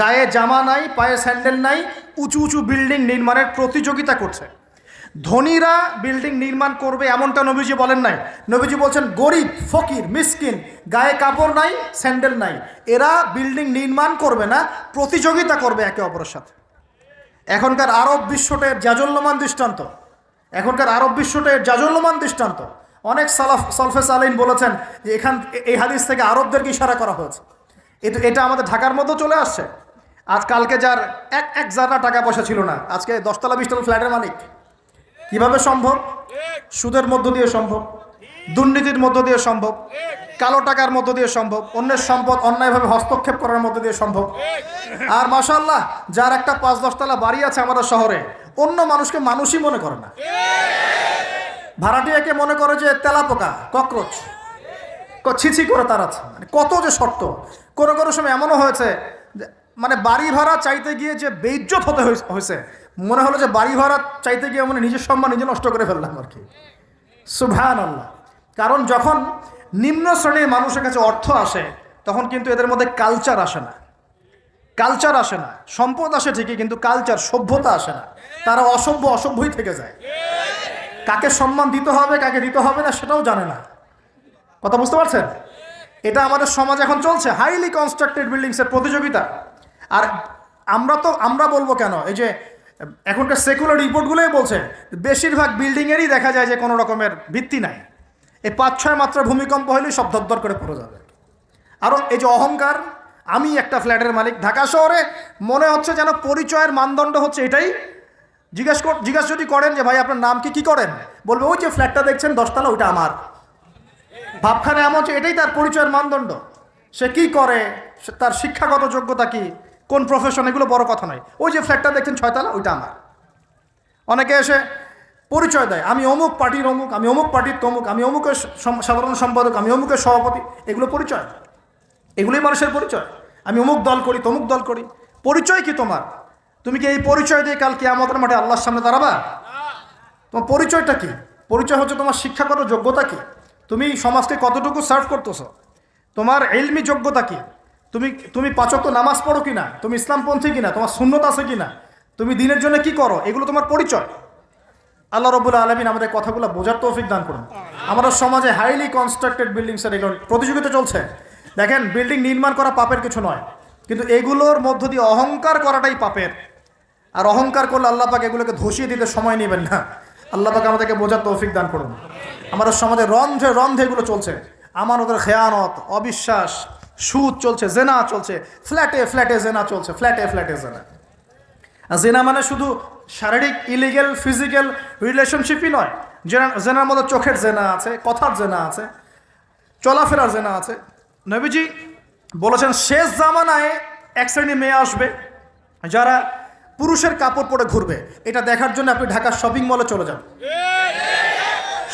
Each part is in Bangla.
গায়ে জামা নাই, পায়ে স্যান্ডেল নাই, উঁচু উঁচু বিল্ডিং নির্মাণের প্রতিযোগিতা করছে। ধনীরা বিল্ডিং নির্মাণ করবে এমনটা নবীজি বলেন নাই। নবীজি বলছেন, গরিব, ফকির, মিসকিন, গায়ে কাপড় নাই, স্যান্ডেল নাই, এরা বিল্ডিং নির্মাণ করবে না, প্রতিযোগিতা করবে একে অপরের সাথে। এখনকার আরব বিশ্বটের জাজল্যমান দৃষ্টান্ত, এখনকার আরব বিশ্বটের জাজল্যমান দৃষ্টান্ত। অনেক সালাফ সলফেস আলীন বলেছেন যে এখান, এই হাদিস থেকে আরবদেরকে ইশারা করা হয়েছে। এটা আমাদের ঢাকার মধ্যেও চলে আসছে। আজ কালকে যার এক এক জায়গা টাকা পয়সা ছিল না। আজকে দশতলা বিশতলা ফ্ল্যাটের মালিক। কীভাবে সম্ভব? সুদের মধ্য দিয়ে সম্ভব। দুর্নীতির মধ্য দিয়ে সম্ভব। কালো টাকার মধ্য দিয়ে সম্ভব। অন্যের সম্পদ অন্যায়ভাবে হস্তক্ষেপ করার মধ্য দিয়ে সম্ভব। আর মাসাল্লাহ যার একটা পাঁচ দশতলা বাড়ি আছে আমাদের শহরে, অন্য মানুষকে মানুষই মনে করে না। ভাড়াটিয়াকে মনে করে যে তেলাপোকা, ককরোচ। ছিছি করে তার আছে। মানে কত যে শর্ত কোনো কোনো সময় এমনও হয়েছে মানে বাড়ি ভাড়া চাইতে গিয়ে যে বেইজ্জত হতে হয়েছে- মনে হলো যে বাড়ি ভাড়া চাইতে গিয়ে মানে নিজের সম্মান নিজে নষ্ট করে ফেললাম আর কি। সুভান আল্লাহ কারণ যখন নিম্ন শ্রেণির মানুষের কাছে অর্থ আসে, তখন কিন্তু এদের মধ্যে কালচার আসে না। কালচার আসে না। সম্পদ আসে ঠিকই, কিন্তু কালচার সভ্যতা আসে না। তারা অসভ্য অসভ্যই থেকে যায়। কাকে সম্মান দিতে হবে, কাকে দিতে হবে না, সেটাও জানে না। কথা বুঝতে পারছেন? এটা আমাদের সমাজ এখন চলছে। হাইলি কনস্ট্রাক্টেড বিল্ডিংসের প্রতিযোগিতা। আর আমরা তো, আমরা বলব কেন? এই যে, এখনকার সেকুলার রিপোর্টগুলোই বলছে, বেশিরভাগ বিল্ডিংয়েরই দেখা যায় যে কোনো রকমের ভিত্তি নাই। এই পাঁচ, ছয় মাত্রা ভূমিকম্প হলেই সব ধরধর করে পড়ে যাবে। আরও এই যে অহংকার, আমি একটা ফ্ল্যাটের মালিক, ঢাকা শহরে মনে হচ্ছে যেন পরিচয়ের মানদণ্ড হচ্ছে এটাই। জিজ্ঞেস জিজ্ঞাসা যদি করেন যে ভাই আপনার নাম কি, কী করেন? বলবে, ওই যে ফ্ল্যাটটা দেখছেন, দশতলা, ওইটা আমার। ভাবখানে এমন হচ্ছে, এটাই তার পরিচয়ের মানদণ্ড। সে কি করে? তার শিক্ষাগত যোগ্যতা কি? কোন প্রফেশন এগুলো বড় কথা নয়। ওই যে ফ্ল্যাটটা দেখছেন, ছয়তলা, ওইটা আমার। অনেকে এসে পরিচয় দেয়, আমি অমুক পার্টির অমুক, আমি অমুক পার্টির তমুক, আমি অমুকের সাধারণ সম্পাদক, আমি অমুকের সভাপতি, এগুলো পরিচয়। এগুলোই মানুষের পরিচয়। আমি অমুক দল করি, তমুক দল করি। পরিচয় কি তোমার? তুমি কি এই পরিচয় দিয়ে কাল কি আমাদের মাঠে আল্লাহর সামনে দাঁড়াবা? তোমার পরিচয়টা কি? পরিচয় হচ্ছে তোমার শিক্ষাগত যোগ্যতা কি? তুমি সমাজকে কতটুকু সার্ভ করতেছো? তোমার এলমি যোগ্যতা কি? তুমি তুমি পাচক নামাজ পড়ো কিনা? তুমি ইসলামপন্থী কিনা? তোমার শূন্যত আছে কিনা? তুমি দিনের জন্য কি করো? এগুলো তোমার পরিচয়। আল্লাহ রবুল্লা আলমিন আমাদের কথাগুলো বোঝার তৌফিক দান করুন। আমাদের সমাজে হাইলি কনস্ট্রাক্টেড বিল্ডিংসের এগুলো প্রতিযোগিতা চলছে। দেখেন বিল্ডিং নির্মাণ করা পাপের কিছু নয়। কিন্তু এগুলোর মধ্য দিয়ে অহংকার করাটাই পাপের। আর অহংকার করলে আল্লাহ পাক এগুলোকে ধসিয়ে দিতে সময় নেবেন না। আল্লাহ পাক আমাদেরকে বোঝার তৌফিক দান করুন। আমাদের সমাজে রন্ধে রন্ধে এগুলো চলছে। আমার ওদের খেয়ানত, অবিশ্বাস সুদ চলছে, জেনা চলছে, ফ্ল্যাটে ফ্ল্যাটে জেনা চলছে, ফ্ল্যাটে ফ্ল্যাটে জেনা। জেনা মানে শুধু শারীরিক ইলিগেল ফিজিক্যাল রিলেশনশিপই নয়, জেনা, জেনার মধ্যে চোখের জেনা আছে, কথার জেনা আছে, চলাফেরার জেনা আছে। নবীজি বলেছেন, শেষ জামানায় এক শ্রেণি মেয়ে আসবে, যারা পুরুষের কাপড় পরে ঘুরবে। এটা দেখার জন্য আপনি ঢাকার শপিং মলে চলে যান।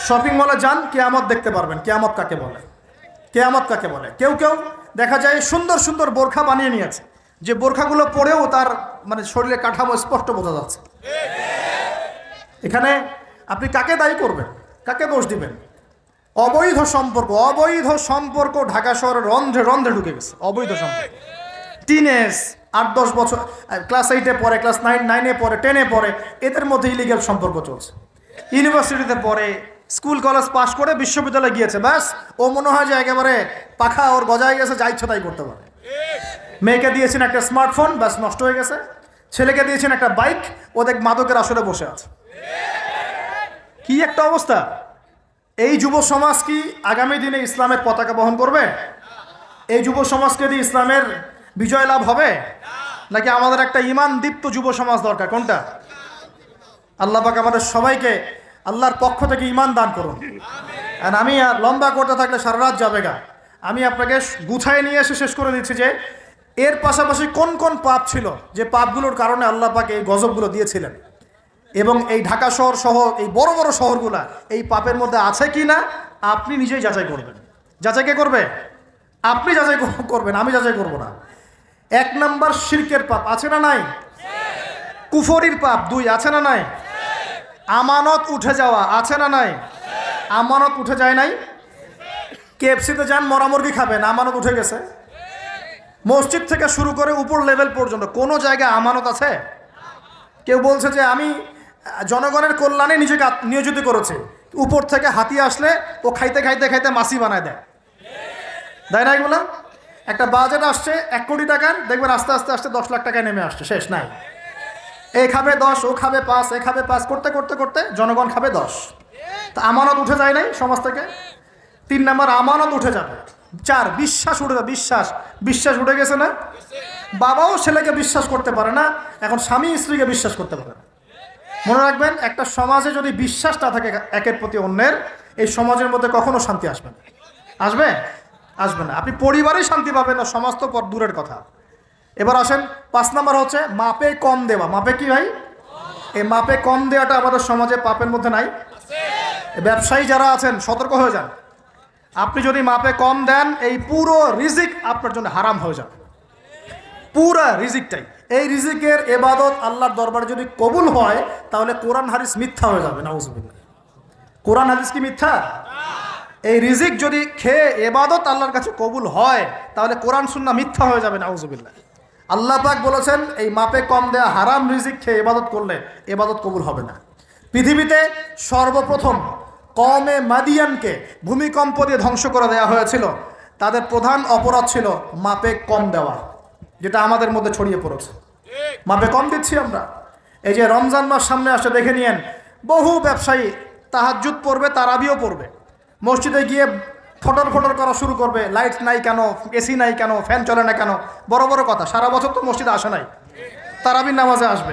শপিং মলে যান, কেয়ামত দেখতে পারবেন। কেয়ামত কাকে বলে? কেয়ামত কাকে বলে? কেউ কেউ? দেখা যায় সুন্দর সুন্দর বোরখা বানিয়ে নিয়েছে। যে বোরখাগুলো পরেও তার মানে শরীরে কাঠামো স্পষ্ট বোঝা যাচ্ছে। এখানে আপনি কাকে দায়ী করবেন? কাকে দোষ দিবেন? অবৈধ সম্পর্ক অবৈধ সম্পর্ক ঢাকা শহরের রন্ধ্রে রন্ধ্রে ঢুকে গেছে। অবৈধ সম্পর্ক। টিনেজ আট, দশ বছর ক্লাস এইটে পড়ে ক্লাস নাইন নাইনে পড়ে টেনে পড়ে, এদের মধ্যে ইলিগাল সম্পর্ক চলছে। ইউনিভার্সিটিতে পড়ে স্কুল কলেজ পাশ করে বিশ্ববিদ্যালয়ে গিয়েছে। ব্যাস, ও মনে হয় যে একেবারে পাখা ওর গজায় গেছে, যা ইচ্ছা তাই করতে পারে। মেয়েকে দিয়েছেন একটা স্মার্টফোন ব্যাস, নষ্ট হয়ে গেছে। ছেলেকে দিয়েছেন একটা বাইক ও দেখ মাদকের আসরে বসে আছে। কি একটা অবস্থা? এই যুব সমাজ কি আগামী দিনে ইসলামের পতাকা বহন করবে? এই যুব সমাজকে দিয়ে ইসলামের বিজয় লাভ হবে? নাকি আমাদের একটা ইমান দীপ্ত যুব সমাজ দরকার? কোনটা? আল্লাহ পাক আমাদের সবাইকে আল্লাহর পক্ষ থেকে ইমান দান করুন। আর আমি লম্বা করতে থাকলে সারা রাত যাবে গা। আমি আপনাকে গুছায় নিয়ে এসে শেষ করে দিচ্ছি যে, এর পাশাপাশি কোন কোন পাপ ছিল যে পাপগুলোর কারণে আল্লাহ পাক এই গজবগুলো দিয়েছিলেন? এবং এই ঢাকা শহর সহ এই বড় বড় শহরগুলা এই পাপের মধ্যে আছে কি না, আপনি নিজেই যাচাই করবেন। যাচাই কে করবে? আপনি যাচাই করবেন, আমি যাচাই করব না। এক নাম্বার শিরকের পাপ আছে না নাই? কুফরির পাপ দুই আছে না নাই? আমানত উঠে যাওয়া, আছে না নাই? আমানত উঠে যায় নাই? কেএফসিতে যান মরামুরগি খাবেন, আমানত উঠে গেছে। মসজিদ থেকে শুরু করে উপর লেভেল পর্যন্ত, কোনো জায়গায় আমানত আছে? কেউ বলছে যে, আমি, জনগণের কল্যাণে নিজেকে নিয়োজিত করেছি। উপর থেকে হাতি আসলে ও খাইতে খাইতে খাইতে মাসি বানায় দেয়। দেয় না এগুলো একটা বাজেট আসছে এক কোটি টাকার, দেখবেন আস্তে আস্তে আস্তে দশ লাখ টাকায় নেমে আসছে, শেষ নাই। এ খাবে দশ, ও খাবে পাঁচ, এ খাবে পাঁচ, করতে করতে করতে জনগণ খাবে দশ। তা আমানত উঠে যায় নাই সমাজ থেকে? তিন নাম্বার, আমানত উঠে যাবে। চার, বিশ্বাস উঠে যাবে, বিশ্বাস। বিশ্বাস উঠে গেছে না? বাবাও ছেলেকে বিশ্বাস করতে পারে না, এখন স্বামী স্ত্রীকে বিশ্বাস করতে পারে না। মনে রাখবেন, একটা সমাজে যদি বিশ্বাস না থাকে একের প্রতি অন্যের, এই সমাজের মধ্যে কখনো শান্তি আসবে না। আসবে? আসবে না। আপনি পরিবারেই শান্তি পাবেন না, সমাজ তো দূরের কথা। এবার আসেন, পাঁচ নাম্বার হচ্ছে মাপে কম দেওয়া। মাপে কি ভাই? এই মাপে কম দেওয়াটা আমাদের সমাজে পাপের মধ্যে নাই। ব্যবসায়ী যারা আছেন, সতর্ক হয়ে যান। আপনি যদি মাপে কম দেন, এই পুরো রিজিক আপনার জন্য হারাম হয়ে যাবে। পুরা রিজিকটাই। এই রিজিকের এবাদত আল্লাহর দরবারে যদি কবুল হয়, তাহলে কোরআন হাদিস মিথ্যা হয়ে যাবে, নাউজুবিল্লাহ। কোরআন হাদিস কি মিথ্যা? এই রিজিক যদি খেয়ে এবাদত আল্লাহর কাছে কবুল হয়, তাহলে কোরআন সুন্না মিথ্যা হয়ে যাবে, নাউজুবিল্লাহ। আল্লাহ পাক বলেছেন, এই মাপে কম দেয়া হারাম রিজিক খেয়ে এবাদত করলে এবাদত কবুল হবে না। পৃথিবীতে সর্বপ্রথম কমে মাদিয়ানকে ভূমিকম্প দিয়ে ধ্বংস করে দেওয়া হয়েছিল। তাদের প্রধান অপরাধ ছিল মাপে কম দেওয়া, যেটা আমাদের মধ্যে ছড়িয়ে পড়েছে। মাপে কম দিচ্ছি আমরা। এই যে রমজান মাস সামনে আসে, দেখে নিয়েন, বহু ব্যবসায়ী তাহাজুত পড়বে, তারাবিও পড়বে। মসজিদে গিয়ে ফটর ফটর করা শুরু করবে। লাইট নাই কেন? এসি নাই কেন? ফ্যান চলে না কেন? বড় বড় কথা, সারা বছর তো মসজিদে আসে নাই। তারাবির নামাজে আসবে।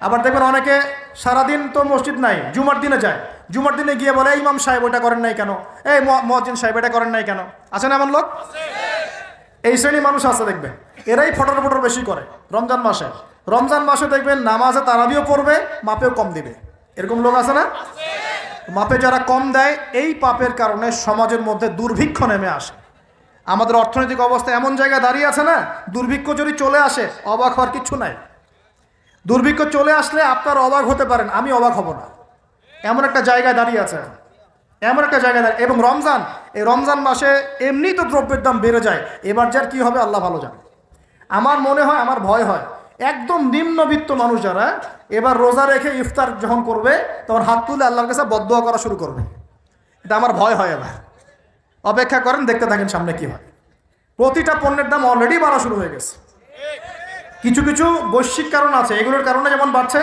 আবার দেখবেন অনেকে সারাদিন তো মসজিদ নাই, জুমার দিনে যায়। জুমার দিনে গিয়ে বলে, "এই ইমাম সাহেব ওটা করেন নাই কেন? এই মহাজিন সাহেব, এটা করেন নাই কেন? আছে না এমন লোক? এই শ্রেণি মানুষ আছে দেখবেন। এরাই ফটর ফটর বেশি করে, রমজান মাসে। রমজান মাসে দেখবেন নামাজে তারাবিও পড়বে মাপেও কম দিবে। এরকম লোক আছে না? মাপে যারা কম দেয়, এই পাপের কারণে সমাজের মধ্যে দুর্ভিক্ষ নেমে আসে। আমাদের অর্থনৈতিক অবস্থা এমন জায়গায় দাঁড়িয়ে আছে না, দুর্ভিক্ষ যদি চলে আসে, অবাক হওয়ার কিচ্ছু নাই। দুর্ভিক্ষ চলে আসলে আপনার অবাক হতে পারেন, আমি অবাক হব না। এমন একটা জায়গায় দাঁড়িয়ে আছে এমন একটা জায়গায় দাঁড়িয়ে, এবং রমজান, এই রমজান মাসে এমনি তো দ্রব্যের দাম বেড়ে যায়, এবার যার কি হবে আল্লাহ ভালো জানে। আমার মনে হয়, আমার ভয় হয় একদম নিম্নবিত্ত মানুষ যারা, এবার রোজা রেখে ইফতার যখন করবে, তখন হাত তুলে আল্লাহর কাছে বদোয়া করা শুরু করবে। এটা আমার ভয় হয় এবার। অপেক্ষা করেন, দেখতে থাকেন সামনে কি হয়। প্রতিটা পণ্যের দাম অলরেডি বাড়া শুরু হয়ে গেছে। কিছু কিছু বৈশ্বিক কারণ আছে, এগুলোর কারণে যেমন বাড়ছে,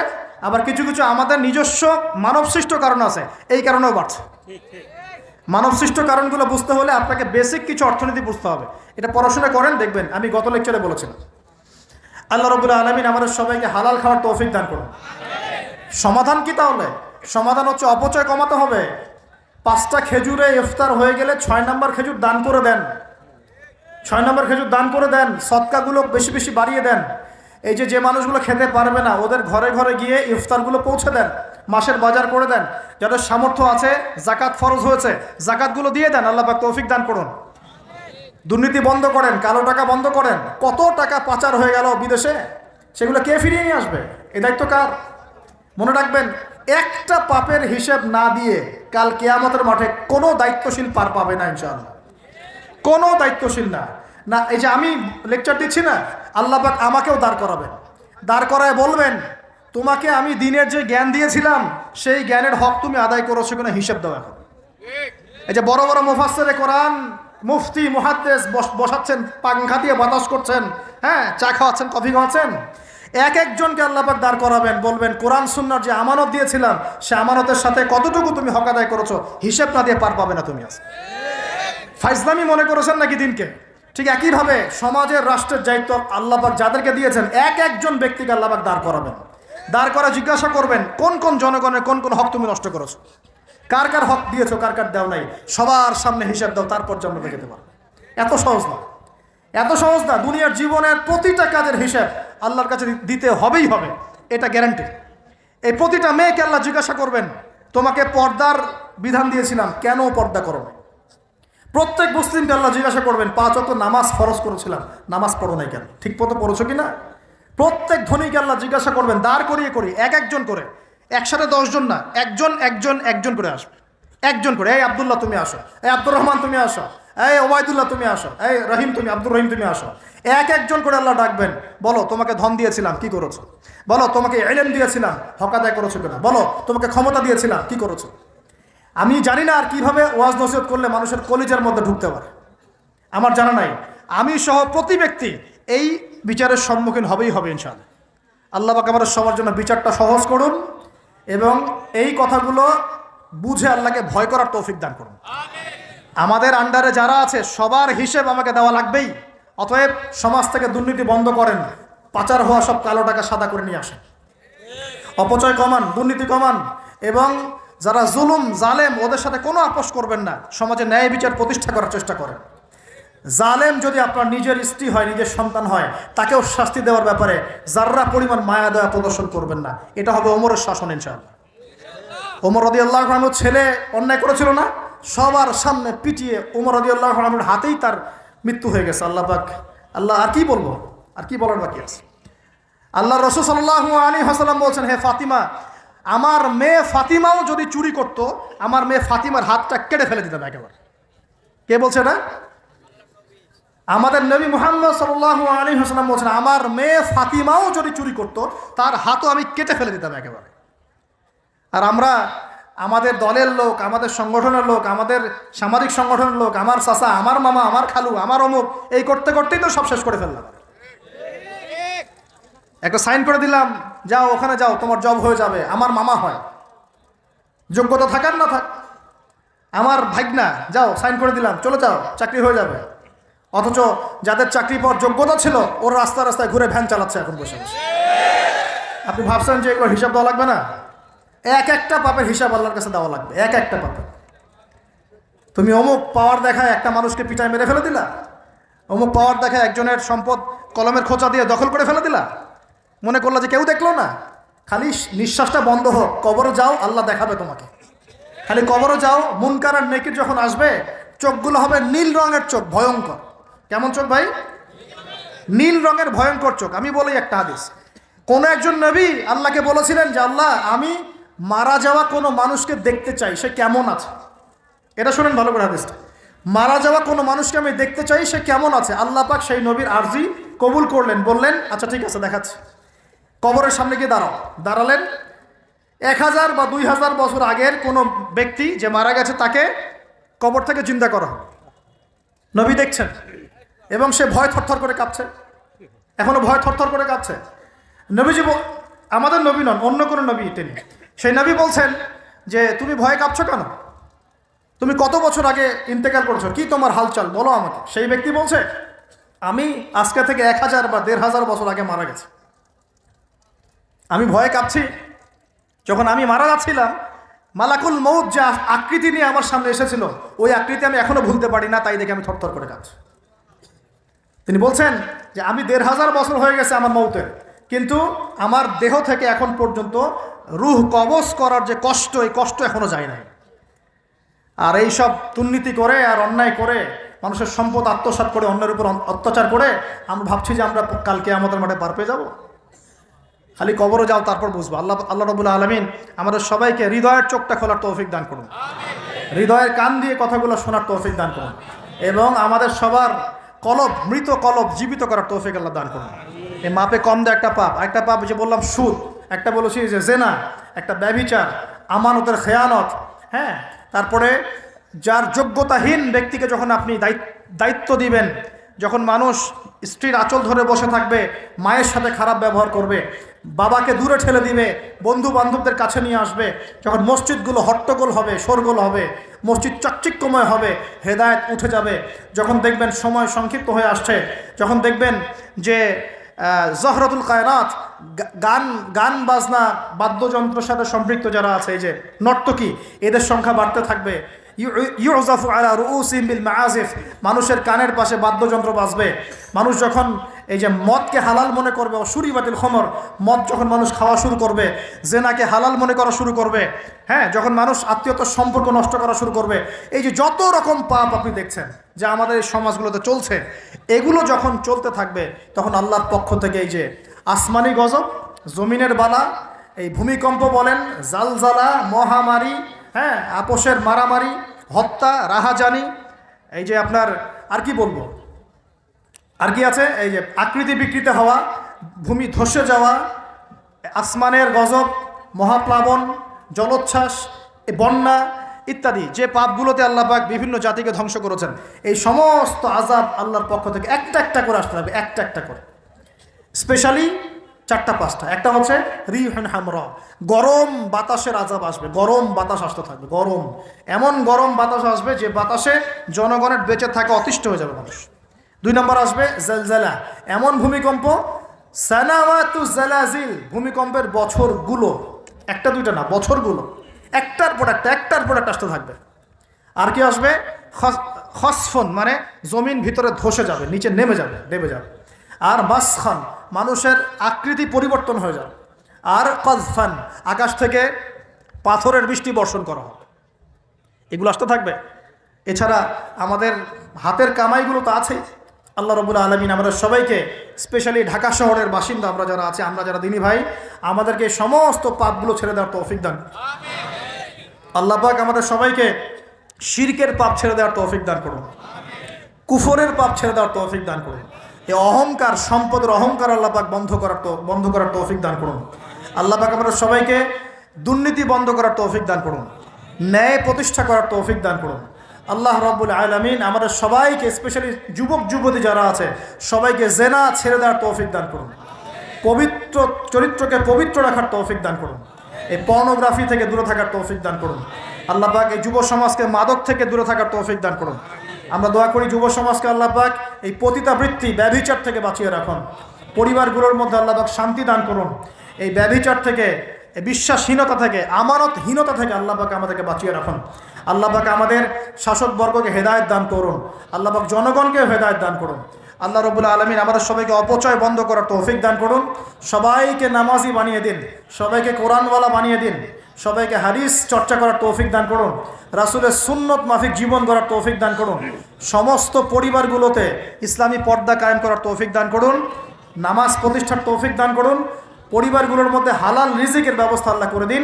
আবার কিছু কিছু আমাদের নিজস্ব মানবসৃষ্ট কারণ আছে, এই কারণেও বাড়ছে। মানবসৃষ্ট কারণগুলো বুঝতে হলে আপনাকে বেসিক কিছু অর্থনীতি বুঝতে হবে। এটা পড়াশোনা করেন, দেখবেন, আমি গত লেকচারে বলেছিলাম। আল্লাহ রবুল্লা আলমিন আমাদের সবাইকে হালাল খাওয়ার তৌফিক দান করুন। সমাধান কি তাহলে? সমাধান হচ্ছে অপচয় কমাতে হবে। পাঁচটা খেজুরে ইফতার হয়ে গেলে ছয় নম্বর খেজুর দান করে দেন। ছয় নম্বর খেজুর দান করে দেন, সৎকাগুলো বেশি বেশি বাড়িয়ে দেন। এই যে যে মানুষগুলো খেতে পারবে না, ওদের ঘরে ঘরে গিয়ে ইফতারগুলো পৌঁছে দেন, মাসের বাজার করে দেন। যাদের সামর্থ্য আছে, জাকাত ফরজ হয়েছে, জাকাতগুলো দিয়ে দেন, আল্লাহ তৌফিক দান করুন। দুর্নীতি বন্ধ করেন, কালো টাকা বন্ধ করেন, কত টাকা পাচার হয়ে গেল বিদেশে? সেগুলো কে ফিরিয়ে নিয়ে আসবে? এ দায়িত্ব কার? মনে রাখবেন, একটা পাপের হিসেব না দিয়ে কাল কেয়ামতের মাঠে কোনো দায়িত্বশীল পার পাবে না ইনশাআল্লাহ। কোনো দায়িত্বশীল না। না, এই যে আমি লেকচার দিচ্ছি না, আল্লাহ পাক আমাকেও দাঁড় করাবেন। দাঁড় করায় বলবেন, তোমাকে আমি দিনের যে জ্ঞান দিয়েছিলাম, সেই জ্ঞানের হক তুমি আদায় করেছ কিনা হিসেব দাও এখন। এই যে বড় বড় মুফাসসিরে কোরআন মুফতি, মুহাদ্দেস বসাচ্ছেন পাংখা দিয়ে বাতাস করছেন হ্যাঁ চা খাওয়াচ্ছেন, কফি খাওয়াচ্ছেন। এক একজনকে আল্লাপাক দাঁড় করাবেন, বলবেন, কোরআন, সুন্নার যে আমানত দিয়েছিলাম, সে আমানতের সাথে কতটুকু তুমি হক আদায় করেছ? হিসেব না দিয়ে পার পাবে না তুমি আজ। ফাইজলামি মনে করেছেন নাকি দিনকে? ঠিক একইভাবে সমাজের, রাষ্ট্রের দায়িত্ব আল্লাপাক যাদেরকে দিয়েছেন, এক একজন ব্যক্তিকে আল্লাপাক দাঁড় করাবেন। দাঁড় করা জিজ্ঞাসা করবেন, কোন কোন জনগণের কোন কোন হক তুমি নষ্ট করেছ? কার কার হক দিয়েছ, কার কার দেও নাই, সবার সামনে হিসাব দাও, তারপর জান্নাতে যেতে পারো এত সহজ না। এত সহজ না, দুনিয়ার জীবনের প্রতিটা কাজের হিসাব আল্লাহর কাছে দিতে হবেই হবে, এটা গ্যারান্টি এই প্রতিটা মেয়েকে আল্লাহ জিজ্ঞাসা করবেন, তোমাকে পর্দার বিধান দিয়েছিলাম, কেন পর্দা করো প্রত্যেক মুসলিমকে আল্লাহ জিজ্ঞাসা করবেন, পাঁচ অত নামাজ ফরজ করেছিলাম, নামাজ পড়ো নাই কেন? ঠিক মতো পড়েছো কি না প্রত্যেক ধনীকে আল্লাহ জিজ্ঞাসা করবেন, দাঁড় করিয়ে করি, এক একজন করে একসাথে দশজন না, একজন একজন একজন করে আসবে। একজন করে, এই আবদুল্লাহ, তুমি আসো। এই আব্দুর রহমান, তুমি আসো। এই ওবায়দুল্লাহ, তুমি আসো। এই রহিম, তুমি, আব্দুর রহিম, তুমি আসো। এক, একজন করে আল্লাহ ডাকবেন, বলো, তোমাকে ধন দিয়েছিলাম, কি করেছ? বলো, তোমাকে এলেম দিয়েছিলাম হকাদায় করেছ কিনা? বলো, তোমাকে ক্ষমতা দিয়েছিলাম, কি করেছ? আমি জানি না আর কীভাবে ওয়াজ নসিহত করলে মানুষের কলিজার মধ্যে ঢুকতে পারে। আমার জানা নাই। আমি সহ প্রতি ব্যক্তি এই বিচারের সম্মুখীন হবেই হবে ইনশাআল্লাহ। আল্লাহ পাক আমাদের সবার জন্য বিচারটা সহজ করুন। এবং এই কথাগুলো বুঝে আল্লাহকে ভয় করার তৌফিক দান করুন। আমাদের আন্ডারে যারা আছে সবার হিসেব আমাকে দেওয়া লাগবেই। অতএব সমাজ থেকে দুর্নীতি বন্ধ করেন পাচার হওয়া সব কালো টাকা সাদা করে নিয়ে আসেন। অপচয় কমান দুর্নীতি কমান এবং যারা জুলুম জালেম ওদের সাথে কোনো আপোষ করবেন না। সমাজে ন্যায় বিচার প্রতিষ্ঠা করার চেষ্টা করেন। জালেম যদি আপনার নিজের স্ত্রী হয়, নিজের সন্তান হয়, তাকেও শাস্তি দেওয়ার ব্যাপারে যার্রা পরিমাণ মায়া দেওয়া প্রদর্শন করবেন না। এটা হবে ওমরের শাসন, ইনশাআল্লাহ। ওমর রদি আল্লাহ ছেলে অন্যায় করেছিল না? সবার সামনে পিটিয়ে ওমর রদি আল্লাহ হাতেই তার মৃত্যু হয়ে গেছে। আল্লাহ পাক, আল্লাহ, আর কি বলব? আর কি বলার বাকি আছে? আল্লাহ রসুল সাল্লাহ আলী হাসালাম বলছেন, হে ফাতিমা, আমার মেয়ে ফাতিমাও যদি চুরি করতো, আমার মেয়ে ফাতিমার হাতটা কেটে ফেলে দিতাম একেবারে। কে বলছে না আমাদের নবী মুহাম্মদ সাল্লাহ আলী হাসালাম বলছেন, আমার মেয়ে ফাতিমাও যদি চুরি করতো, তার হাতও আমি কেটে ফেলে দিতাম একেবারে। আর আমরা, আমাদের দলের লোক, আমাদের সংগঠনের লোক, আমাদের সামাজিক সংগঠনের লোক, আমার চাচা, আমার মামা, আমার খালু, আমার অমুক, এই করতে করতেই তো সব শেষ করে ফেললাম। একটা সাইন করে দিলাম, যাও, ওখানে যাও, তোমার জব হয়ে যাবে, আমার মামা হয়। যোগ্যতা থাকার না থাক। আমার ভাগনা, যাও, সাইন করে দিলাম, চলে যাও, চাকরি হয়ে যাবে। অথচ যাদের চাকরি পাওয়ার যোগ্যতা ছিল, ওর রাস্তা রাস্তায় ঘুরে ভ্যান চালাচ্ছে এখন বসে বসে। আপনি ভাবছেন যে এগুলো হিসাব দেওয়া লাগবে না? এক একটা পাপের হিসাব আল্লাহর কাছে দেওয়া লাগবে, এক একটা পাপের। তুমি অমুক পাওয়ার দেখায় একটা মানুষকে পিটায় মেরে ফেলে দিলা? অমুক পাওয়ার দেখায় একজনের সম্পদ কলমের খোঁচা দিয়ে দখল করে ফেলে দিলা? মনে করল যে কেউ দেখল না? খালি নিঃশ্বাসটা বন্ধ হোক, কবরে যাও, আল্লাহ দেখাবে তোমাকে। খালি কবরে যাও, মুনকার আর নেকির যখন আসবে, চোখগুলো হবে নীল রঙের চোখ, ভয়ঙ্কর। কেমন চোখ ভাই? নীল রঙের ভয়ঙ্কর চোখ। আমি বলি একটা হাদিস। কোন একজন নবী আল্লাহকে বলেছিলেন যে, আল্লাহ, আমি মারা যাওয়া কোনো মানুষকে দেখতে চাই, সে কেমন আছে? এটা শোনেন ভালো করে হাদিসটা। মারা যাওয়া কোনো মানুষকে আমি দেখতে চাই, সে কেমন আছে? আল্লাহ পাক সেই নবীর আর্জি কবুল করলেন, বললেন আচ্ছা ঠিক আছে, দেখাচ্ছি। কবরের সামনে গিয়ে দাঁড়াও। দাঁড়ালেন। এক হাজার বা দুই হাজার বছর আগের কোনো ব্যক্তি যে মারা গেছে, তাকে কবর থেকে চিন্তা করা নবী দেখছেন। এবং সে ভয় থরথর করে কাঁপছে। এখনও ভয় থরথর করে কাঁপছে। নবীজি আমাদের নবী নন, অন্য কোনো নবী তিনি। সেই নবী বলছেন যে, তুমি ভয়ে কাঁপছো কেন? তুমি কত বছর আগে ইন্তেকাল করেছ? কি তোমার হালচাল? বলো আমাকে। সেই ব্যক্তি বলছে, আমি আজকে থেকে এক হাজার বা দেড় হাজার বছর আগে মারা গেছি। আমি ভয়ে কাঁপছি। যখন আমি মারা যাচ্ছিলাম, মালাকুল মৌত যে আকৃতি নিয়ে আমার সামনে এসেছিল, ওই আকৃতি আমি এখনও ভুলতে পারি না, তাই দেখে আমি থরথর করে কাঁপছি। তিনি বলছেন যে আমি দেড় হাজার বছর হয়ে গেছে আমার মৌতের। কিন্তু আমার দেহ থেকে এখন পর্যন্ত রুহ কবজ করার যে কষ্ট, এই কষ্ট এখনও যায় নাই। আর এই সব দুর্নীতি করে আর অন্যায় করে, মানুষের সম্পদ আত্মসাৎ করে, অন্যের উপর অত্যাচার করে, আমরা ভাবছি যে আমরা কালকে আমাদের মাঠে পার পেয়ে যাব। খালি কবরও যাও, তারপর বুঝব। আল্লাহ আল্লাহ রবুল্লা আলমিন আমাদের সবাইকে হৃদয়ের চোখটা খোলার তৌফিক দান করুন। হৃদয়ের কান দিয়ে কথাগুলো শোনার তৌফিক দান করুন। এবং আমাদের সবার কলব, মৃত কলব, জীবিত করার তৌফিক আল্লাহ দান করুন। এই মাপে কম দেয় একটা পাপ একটা পাপ যে বললাম সুদ, একটা বলেছি যে জেনা, একটা ব্যবিচার আমানতের খেয়ানত হ্যাঁ? তারপরে যার যোগ্যতাহীন ব্যক্তিকে যখন আপনি দায়িত্ব দিবেন যখন মানুষ স্ত্রীর আঁচল ধরে বসে থাকবে, মায়ের সাথে খারাপ ব্যবহার করবে, বাবাকে দূরে ঠেলে দিবে বন্ধু বান্ধবদের কাছে নিয়ে আসবে, যখন মসজিদগুলো হট্টগোল হবে, শোরগোল হবে, মসজিদ চাকচিক্যময় হবে, হেদায়েত উঠে যাবে, যখন দেখবেন সময় সংক্ষিপ্ত হয়ে আসছে, যখন দেখবেন যে জহরতুল কায়নাত গান গান বাজনা, বাদ্যযন্ত্রের সাথে সম্পৃক্ত যারা আছে, এই যে নর্তকী, এদের সংখ্যা বাড়তে থাকবে। ইউজাফু আলা রুউসিম বিল মাআজিফ মানুষের কানের পাশে বাদ্যযন্ত্র বাজবে। মানুষ যখন এই যে মদকে হালাল মনে করবে সুরি বাতিল খমর। মদ যখন মানুষ খাওয়া শুরু করবে, জেনাকে হালাল মনে করা শুরু করবে হ্যাঁ যখন মানুষ আত্মীয়তার সম্পর্ক নষ্ট করা শুরু করবে, এই যে যত রকম পাপ আপনি দেখছেন যে আমাদের এই সমাজগুলোতে চলছে, এগুলো যখন চলতে থাকবে, তখন আল্লাহর পক্ষ থেকে এই যে আসমানি গজব, জমিনের বালা, এই ভূমিকম্প বলেন, জালজালা, মহামারী হ্যাঁ আপোষের মারামারি, হত্যা, রাহাজানি, এই যে আপনার, আর কি বলব? আর কি আছে? এই যে আকৃতি বিকৃত হওয়া, ভূমি ধসে যাওয়া, আসমানের গজব, মহাপ্লাবন, জলোচ্ছ্বাস বন্যা ইত্যাদি, যে পাপগুলোতে পাক বিভিন্ন জাতিকে ধ্বংস করেছেন। এই সমস্ত আজাব আল্লাহর পক্ষ থেকে একটা একটা করে আসতে হবে একটা একটা করে। স্পেশালি চারটা, পাঁচটা। একটা হচ্ছে রিহেন হামরা। গরম বাতাসের আজাব আসবে গরম বাতাস আসতে থাকবে, গরম। এমন গরম বাতাস আসবে যে বাতাসে জনগণের বেঁচে থাকা অতিষ্ঠ হয়ে যাবে মানুষ। দুই নম্বর আসবে জেলজেলা। এমন ভূমিকম্প, সানাওয়াতু জালাজিল, ভূমিকম্পের বছরগুলো। একটা, দুইটা না, বছরগুলো। একটার পর একটা, একটার পর একটা আসতে থাকবে। আর কি আসবে? খসফন মানে জমিন ভিতরে ধসে যাবে, নিচে নেমে যাবে নেমে যাবে। আর মাসখান, মানুষের আকৃতি পরিবর্তন হয়ে যাবে। আর কজফান আকাশ থেকে পাথরের বৃষ্টি বর্ষণ করা হবে। এগুলো আসতে থাকবে। এছাড়া আমাদের হাতের কামাইগুলো তো আছেই। আল্লাহ রবুল আলমিন আমাদের সবাইকে, স্পেশালি ঢাকা শহরের বাসিন্দা আমরা যারা আছি, আমরা যারা দিনী ভাই, আমাদেরকে সমস্ত পাপগুলো ছেড়ে দেওয়ার তৌফিক দান আল্লাহ পাক আমাদের সবাইকে শিরকের পাপ ছেড়ে দেওয়ার তৌফিক দান করুন। কুফরের পাপ ছেড়ে দেওয়ার তৌফিক দান করুন। এই অহংকার, সম্পদের অহংকার আল্লাহ পাক বন্ধ করার তো, বন্ধ করার তৌফিক দান করুন। আল্লাহ আমরা সবাইকে দুর্নীতি বন্ধ করার তৌফিক দান করুন। ন্যায় প্রতিষ্ঠা করার তৌফিক দান করুন। আল্লাহ রব্বুল আলমিন আমাদের সবাইকে স্পেশালি যুবক, যুবতী যারা আছে, সবাইকে জেনা ছেড়ে দেওয়ার তৌফিক দান করুন। পবিত্র চরিত্রকে পবিত্র রাখার তৌফিক দান করুন। এই পর্নোগ্রাফি থেকে দূরে থাকার তৌফিক দান করুন। আল্লাহ পাক এই যুব সমাজকে মাদক থেকে দূরে থাকার তৌফিক দান করুন। আমরা দোয়া করি যুব সমাজকে আল্লাহ পাক এই পতিতাবৃত্তি ব্যভিচার থেকে বাঁচিয়ে রাখুন। পরিবারগুলোর মধ্যে আল্লাহ পাক শান্তি দান করুন। এই ব্যভিচার থেকে বিশ্বাসহীনতা থেকে, আমানতহীনতা থেকে আল্লাহ পাক আমাদেরকে বাঁচিয়ে রাখুন। আল্লাহ পাক আমাদের শাসকবর্গকে হেদায়ত দান করুন। আল্লাহ পাক জনগণকে হেদায়ত দান করুন। আল্লাহ রবুল্লা আলমিন আমাদের সবাইকে অপচয় বন্ধ করার তৌফিক দান করুন। সবাইকে নামাজি বানিয়ে দিন। সবাইকে কোরআনওয়ালা বানিয়ে দিন। সবাইকে হাদিস চর্চা করার তৌফিক দান করুন। রাসুলের সুন্নত মাফিক জীবন গড়ার তৌফিক দান করুন। সমস্ত পরিবারগুলোতে ইসলামী পর্দা কায়েম করার তৌফিক দান করুন। নামাজ প্রতিষ্ঠার তৌফিক দান করুন। পরিবারগুলোর মধ্যে হালাল রিজিকের ব্যবস্থা আল্লাহ করে দিন।